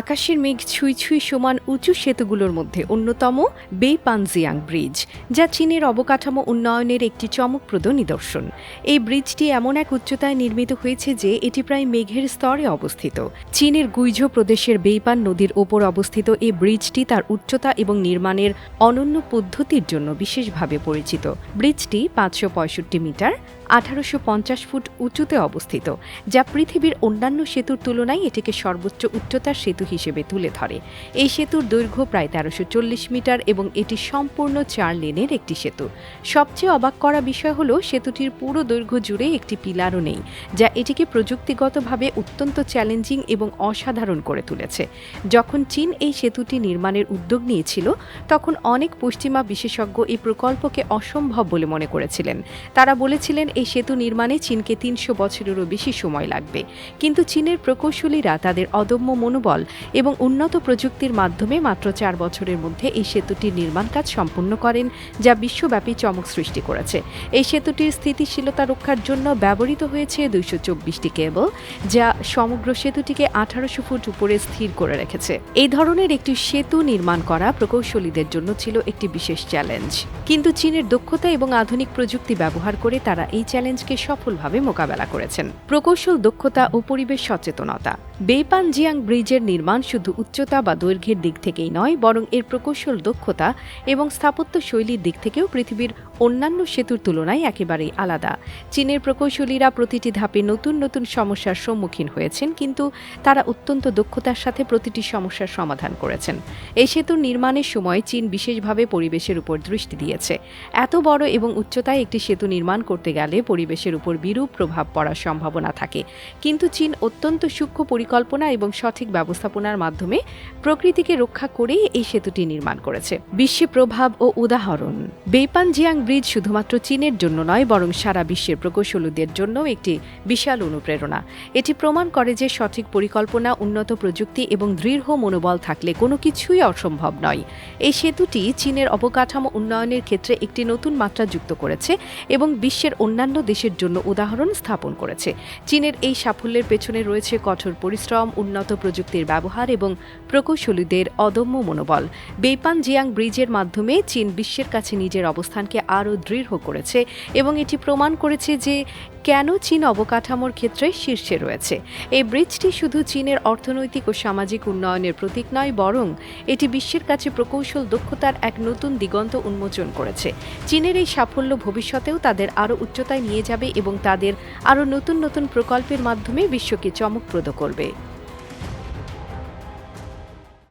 আকাশের মেঘ ছুঁই ছুঁই সমান উঁচু সেতুগুলোর মধ্যে অন্যতম বেইপানজিয়াং ব্রিজ, যা চীনের অবকাঠামো উন্নয়নের একটি চমকপ্রদ নিদর্শন। এই ব্রিজটি এমন এক উচ্চতায় নির্মিত হয়েছে যে এটি প্রায় মেঘের স্তরে অবস্থিত। চীনের গুইঝো প্রদেশের বেইপান নদীর ওপর অবস্থিত এই ব্রিজটি তার উচ্চতা এবং নির্মাণের অনন্য পদ্ধতির জন্য বিশেষভাবে পরিচিত। ব্রিজটি পাঁচশো পঁয়ষট্টি মিটার আঠারোশো পঞ্চাশ ফুট উঁচুতে অবস্থিত, যা পৃথিবীর অন্যান্য সেতুর তুলনায় এটিকে সর্বোচ্চ উচ্চতার সেতু হিসেবে তুলে ধরে। এই সেতুর দৈর্ঘ্য প্রায় তেরোশো মিটার এবং এটি সম্পূর্ণ চার লেনের একটি সেতু। সবচেয়ে অবাক করা বিষয় হল, সেতুটির পুরো দৈর্ঘ্য জুড়ে একটি পিলারও নেই, যা এটিকে প্রযুক্তিগতভাবে অত্যন্ত চ্যালেঞ্জিং এবং অসাধারণ করে তুলেছে। যখন চীন এই সেতুটি নির্মাণের উদ্যোগ নিয়েছিল, তখন অনেক পশ্চিমা বিশেষজ্ঞ এই প্রকল্পকে অসম্ভব বলে মনে করেছিলেন। তারা বলেছিলেন এই সেতু নির্মাণে চীনকে তিনশো বছরেরও বেশি সময় লাগবে। কিন্তু চীনের প্রকৌশলীরা তাদের অদম্য মনোবল এবং উন্নত প্রযুক্তির মাধ্যমে মাত্র চার বছরের মধ্যে এই সেতুটির নির্মাণ কাজ সম্পন্ন করেন, যা বিশ্বব্যাপী চমক সৃষ্টি করেছে। এই সেতুটির স্থিতিশীলতা রক্ষার জন্য ব্যবহৃত হয়েছে দুইশো চব্বিশটি কেবল, যা সমগ্র সেতুটিকে আঠারোশো ফুট উপরে স্থির করে রেখেছে। এই ধরনের একটি সেতু নির্মাণ করা প্রকৌশলীদের জন্য ছিল একটি বিশেষ চ্যালেঞ্জ। কিন্তু চীনের দক্ষতা এবং আধুনিক প্রযুক্তি ব্যবহার করে তারা এই চ্যালেঞ্জকে সফলভাবে মোকাবেলা করেছেন। প্রকৌশল দক্ষতা ও পরিবেশ সচেতনতা। বেইপান জিয়াং ব্রিজের নির্মাণ শুধু উচ্চতা বা দৈর্ঘ্যের দিক থেকেই নয়, বরং এর প্রকৌশল দক্ষতা এবং স্থাপত্য শৈলীর দিক থেকেও পৃথিবীর অন্যান্য সেতুর তুলনায় একেবারেই আলাদা। চীনের প্রকৌশলীরা প্রতিটি ধাপে নতুন নতুন সমস্যার সম্মুখীন হয়েছেন, কিন্তু তারা অত্যন্ত দক্ষতার সাথে প্রতিটি সমস্যার সমাধান করেছেন। এই সেতুর নির্মাণের সময় চীন বিশেষভাবে পরিবেশের উপর দৃষ্টি দিয়েছে। এত বড় এবং উচ্চতায় একটি সেতু নির্মাণ করতে গেলে পরিবেশের উপর বিরূপ প্রভাব পড়ার সম্ভাবনা থাকে। কিন্তু চীন অত্যন্ত সূক্ষ্ম পরিকল্পনা এবং সঠিক ব্যবস্থাপনার মাধ্যমে প্রকৃতিকে রক্ষা করেই এই সেতুটি নির্মাণ করেছে। বিশ্বে প্রভাব ও উদাহরণ। বেইপান জিয়াং ব্রিজ শুধুমাত্র চীনের জন্য নয়, বরং সারা বিশ্বের প্রকৌশলীদের জন্য একটি বিশাল অনুপ্রেরণা। এটি প্রমাণ করে যে সঠিক পরিকল্পনা, উন্নত প্রযুক্তি এবং দৃঢ় মনোবল থাকলে কোনো কিছুই অসম্ভব নয়। এই সেতুটি চীনের অবকাঠামো উন্নয়নের ক্ষেত্রে একটি নতুন মাত্রা যুক্ত করেছে এবং বিশ্বের অন্যান্য দেশের জন্য উদাহরণ স্থাপন করেছে। চীনের এই সাফল্যের পেছনে রয়েছে কঠোর পরিশ্রম, উন্নত প্রযুক্তির ব্যবহার এবং প্রকৌশলীদের অদম্য মনোবল। বেইপান জিয়াং ব্রিজের মাধ্যমে চীন বিশ্বের কাছে নিজের অবস্থানকে আরও দৃঢ় করেছে এবং এটি প্রমাণ করেছে যে কেন চীন অবকাঠামোর ক্ষেত্রে শীর্ষে রয়েছে? এই ব্রিজটি শুধু চীনের অর্থনৈতিক ও সামাজিক উন্নয়নের প্রতীক নয়, বরং এটি বিশ্বের কাছে প্রকৌশল দক্ষতার এক নতুন দিগন্ত উন্মোচন করেছে। চীনের এই সাফল্য ভবিষ্যতেও তাদের আরও উচ্চতায় নিয়ে যাবে এবং তাদের আরও নতুন নতুন প্রকল্পের মাধ্যমে বিশ্বকে চমকপ্রদ করবে।